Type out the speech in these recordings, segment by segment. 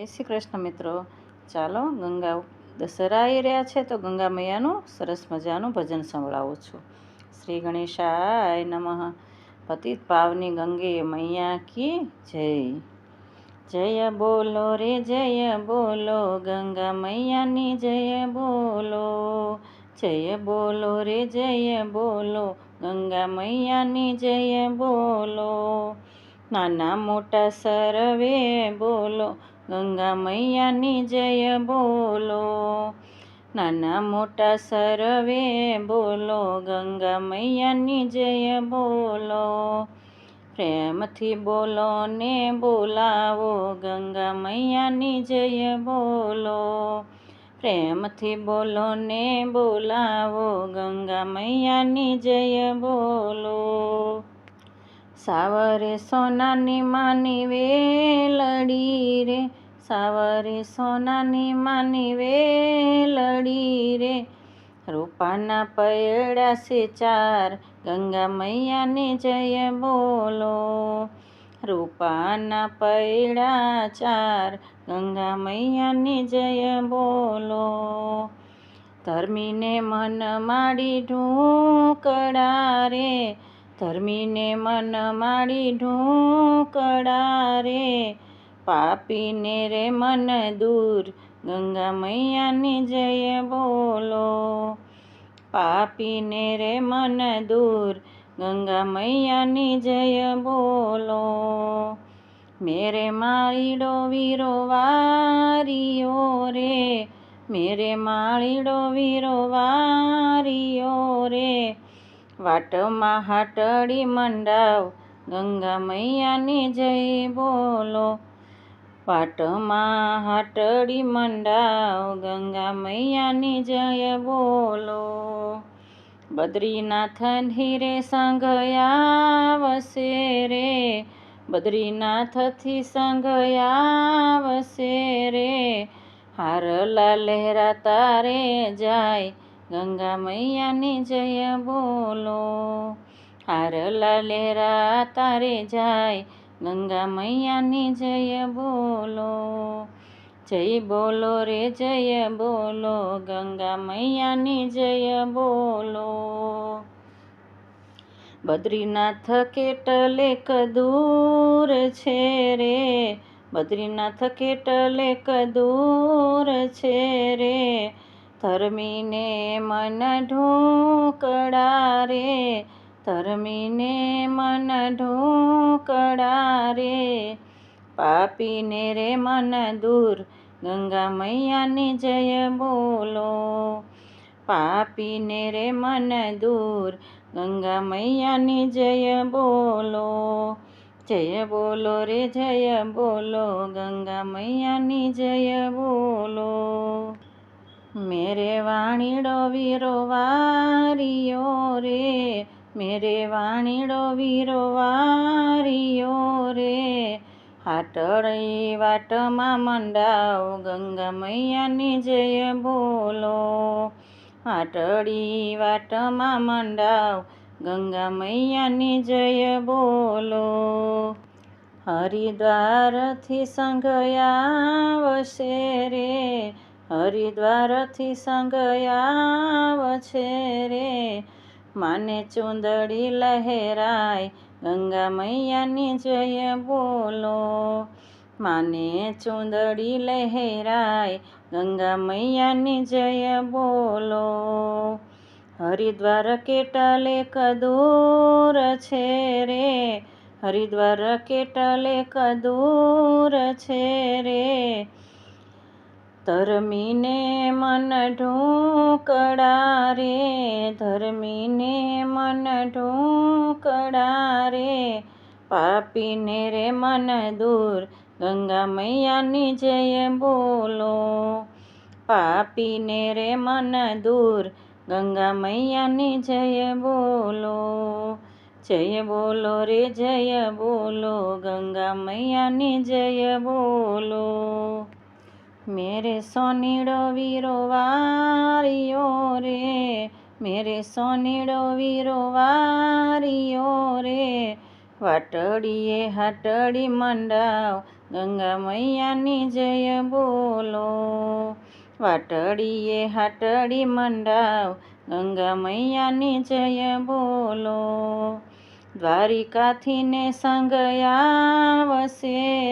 જય શ્રી કૃષ્ણ મિત્રો. ચાલો ગંગા દશરા આવી રહ્યા છે તો ગંગા મૈયાનું સરસ મજાનું ભજન સંભળાવું છું. શ્રી ગણેશાય નમઃ. પતિત પાવની ગંગે મૈયા કી જય. જય બોલો રે, જય બોલો ગંગા મૈયાની જય બોલો. જય બોલો રે, જય બોલો ગંગા મૈયાની જય બોલો. નાના મોટા સરવે બોલો ગંગા મૈયાની જય બોલો, નાના મોટા સરવે બોલો, ગંગા મૈયાની જય બોલો, પ્રેમથી બોલો ને બોલાવો, ગંગા મૈયાની જય બોલો, પ્રેમથી બોલો ને બોલાવો, ગંગા મૈયાની જય બોલો. સાવરે સોનાની માની વેલડી રે સાવરે સોનાની માની વેલડી રે. રૂપાના પૈડા છે ચાર, ગંગા મૈયાને જય બોલો. રૂપાના પૈડા ચાર, ગંગા મૈયાને જય બોલો. ધર્મીને મન માડી ઢૂકડા રે. ધર્મીને મન માડી ઢૂકડા રે. પાપીને રે મન દૂર, ગંગા મૈયાની જય બોલો. પાપીને રે મન દૂર, ગંગા મૈયાની જય બોલો. મેરે માળીડો વીરો વારિયો રે, મેરે માળીડો વીરો વારિયો રે. વાટમાં હાટડી મંડાવ, ગંગા મૈયાની જય બોલો. વાટમાં હાટડી મંડાવ, ગંગા મૈયાની જય બોલો. બદ્રીનાથ હીરે સંઘયાવશે રે. બદ્રીનાથથી સંઘયાવશે રે. હારલા લહેરા તારે જાય, ગંગા મૈયાની જય બોલો. હારલા લહેરા તારે જાય ગંગા મૈયાની જય બોલો જય બોલો રે જય બોલો ગંગા મૈયાની જય બોલો બદ્રીનાથ કેટલેક દૂર છે રે બદ્રીનાથ કેટલે દૂર છે રે ધર્મીને મન ઢોકડા રે ધર્મીને મન ઢોકળા રે પાપીને રે મન દૂર, ગંગા મૈયાની જય બોલો. પાપીને રે મન દૂર, ગંગા મૈયાની જય બોલો. જય બોલો રે, જય બોલો, ગંગા મૈયાની જય બોલો. મેરે વાણીડો વીરો વારિયો મેરે વાણીડો વીરો વારિયો રે. હાટડી વાટમાં મંડાવ ગંગા મૈયાની જય બોલો. હાટડી વાટમાં મંડાવ ગંગા મૈયાની જય બોલો. હરિદ્વારથી સંગયાવશે રે. હરિદ્વારથી સંઘયાવશે રે. માને ચુંદડી લહેરાય, ગંગા મૈયાની જય બોલો. માને ચુંદડી લહેરાય, ગંગા મૈયાની જય બોલો. હરિદ્વાર કેટલે કદૂર છે રે? હરિદ્વાર કેટલે કદૂર છે રે? ધર્મીને મન ઢોકળા રે ધર્મીને મન ઢોકળા રે પાપીને રે મન દૂર, ગંગા મૈયાની જય બોલો. પાપીને રે મન દૂર, ગંગા મૈયાની જય બોલો. જય બોલો રે, જય બોલો, ગંગા મૈયાની જય બોલો. મેરે સોનીડો વીરો વારિયો રે, મેરે સોનીડો વીરો વારિયો રે. વાટડીએ હાટડી મંડાવ, ગંગા મૈયાની જય બોલો. વાટડીએ હાટડી મંડાવ, ગંગા મૈયાની જય બોલો. દ્વારિકાથી ને સંગયા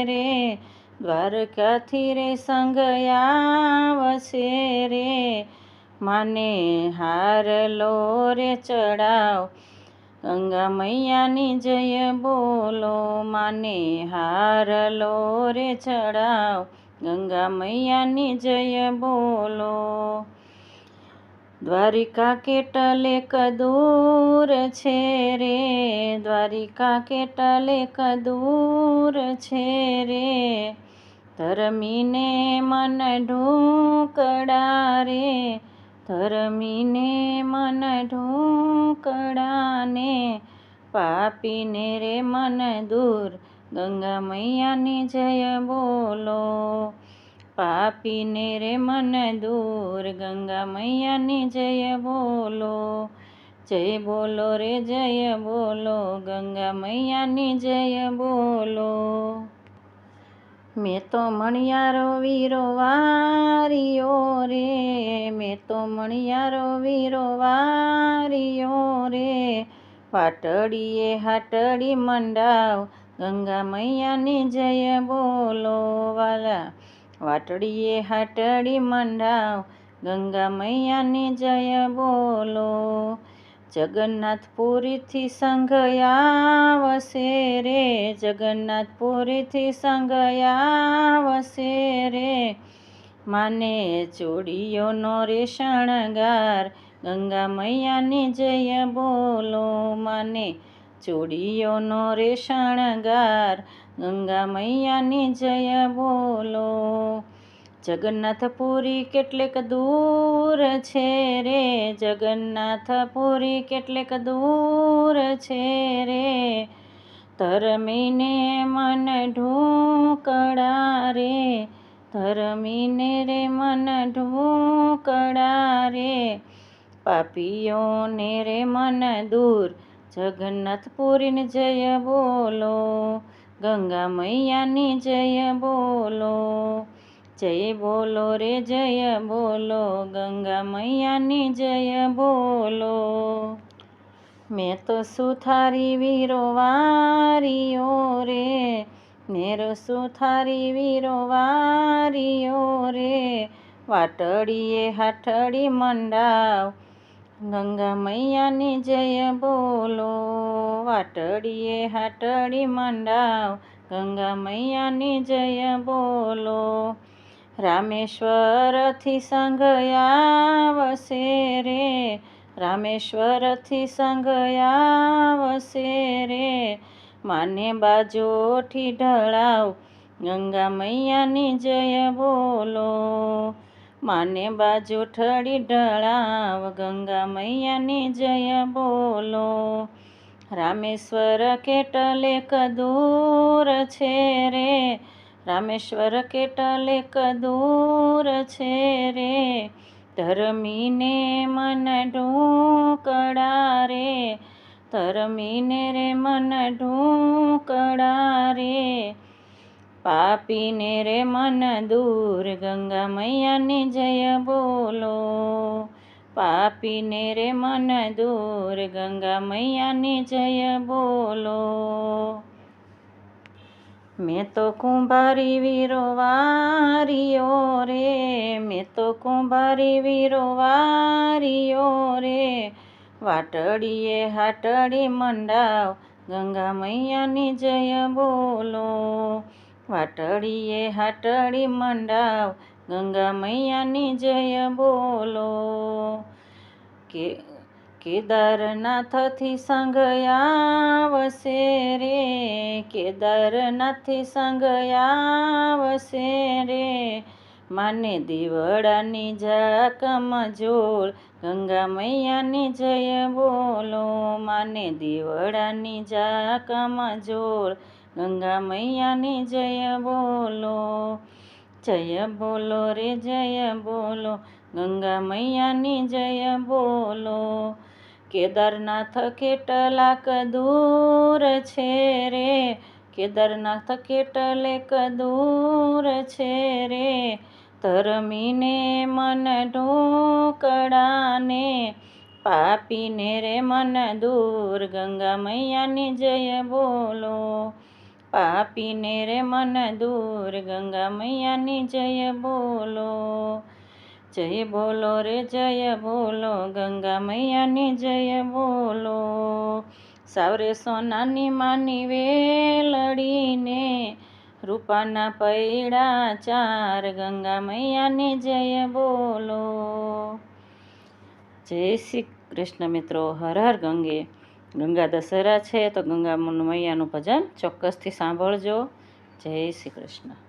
રે દ્વારકાથી રે સંગયાવશે રે. માને હાર લો રે ચડાવ ગંગા મૈયાની જય બોલો. માને હાર લો રે ચડાવ ગંગા મૈયાની જય બોલો. દ્વારિકા કેટલે કદૂર છે રે? દ્વારિકા કેટલે કદૂર છે રે? ધર્મીને મન ઢોકડા રે ધરમીને મન ઢોકડાને પાપીને રે મન દૂર, ગંગા મૈયાની જય બોલો. પાપીને રે મન દૂર, ગંગા મૈયાની જય બોલો. જય બોલો રે, જય બોલો, ગંગા મૈયાની જય બોલો. મેં તો મણિયારો વીરો વારિયો રે. મેં તો મણિયારો વીરો વારિયો રે. પાટડીએ હાટડી મંડાવ, ગંગા મૈયાની જય બોલો વાલા. વાટડીએ હાટડી મંડાવ, ગંગા મૈયાની જય બોલો. જગન્નાથપુરીથી સંગયા વસે રે, જગન્નાથપુરીથી સંગયા વસે રે. માને ચોડીઓનો રે શણગાર ગંગા મૈયાની જય બોલો. માને ચોડીઓનો રે શણગાર ગંગા મૈયાની જય બોલો. જગન્નાથપુરી કેટલેક દૂર છે રે, જગન્નાથપુરી કેટલેક દૂર છે રે. ધરમીને મન ઢૂંકડા રે, ધરમીને રે મન ઢૂંકડા રે. પાપીઓને રે મન દૂર, જગન્નાથપુરીને જય બોલો, ગંગા મૈયાની જય બોલો. જય બોલો રે, જય બોલો, ગંગા મૈયાની જય બોલો. મેં તો સુથારી વીરો વારિયો રે મેરો સુથારી વીરો વારીઓ રે. વાટડીએ હાટડી મંડાવ, ગંગા મૈયાની જય બોલો. વાટડીએ હાટડી મંડાવ, ગંગા મૈયાની જય બોલો. રામેશ્વરથી સંઘયા વસે રે. રામેશ્વરથી સંઘયા વસે રે. માને બાજોઠી ઢળાવ, ગંગા મૈયાની જય બોલો. માને બાજુ ઠળી ઢળાવ, ગંગા મૈયાની જય બોલો. રામેશ્વર કેટલે કદૂર છે રે. રામેશ્વર કેટલે કદૂર છે રે? ધરમીને મન ઢોકળા રે. ધરમીને રે મન ઢોકળા રે. પાપીને રે મન દૂર, ગંગા મૈયાની જય બોલો. પાપીને રે મન દૂર, ગંગા મૈયાની જય બોલો. મેં તો કુંભારી વીરો વારિયો રે, મેં તો કુંભારી વીરો વારિયો રે. વાટડીએ હાટડી મંડાવ, ગંગા મૈયાની જય બોલો. વાટડીએ હાટડી મંડાવ, ગંગા મૈયાની જય બોલો. કે, કેદારનાથથી સંઘયા વસે કેદારનાથથી સંઘયા વસે રે. માને દેવડાની ઝાકમ જોડ ગંગા મૈયાની જય બોલો. માને દેવડાની ઝાકમ જોર ગંગા મૈયાની જય બોલો. જય બોલો રે, જય બોલો. ગંગા મૈયાની જય બોલો. કેદારનાથ કેટલાક દૂર છે રે. કેદારનાથ કેટલેક દૂર છે રે. ધર્મીને મન ઢોકડાને પાપીને રે મન દૂર. ગંગા મૈયાની જય બોલો. પાપીને રે મન દૂર. ગંગા મૈયાની જય બોલો. જય બોલો રે, જય બોલો, ગંગા મૈયાની જય બોલો. સાવરે સોનાની માની વેલડીને રૂપાના પૈડા ચાર, ગંગા મૈયાની જય બોલો. જય શ્રી કૃષ્ણ મિત્રો, હર હર ગંગે. ગંગા દશેરા છે, તો ગંગા મૈયાનું ભજન ચોક્કસથી સાંભળજો. જય શ્રી કૃષ્ણ.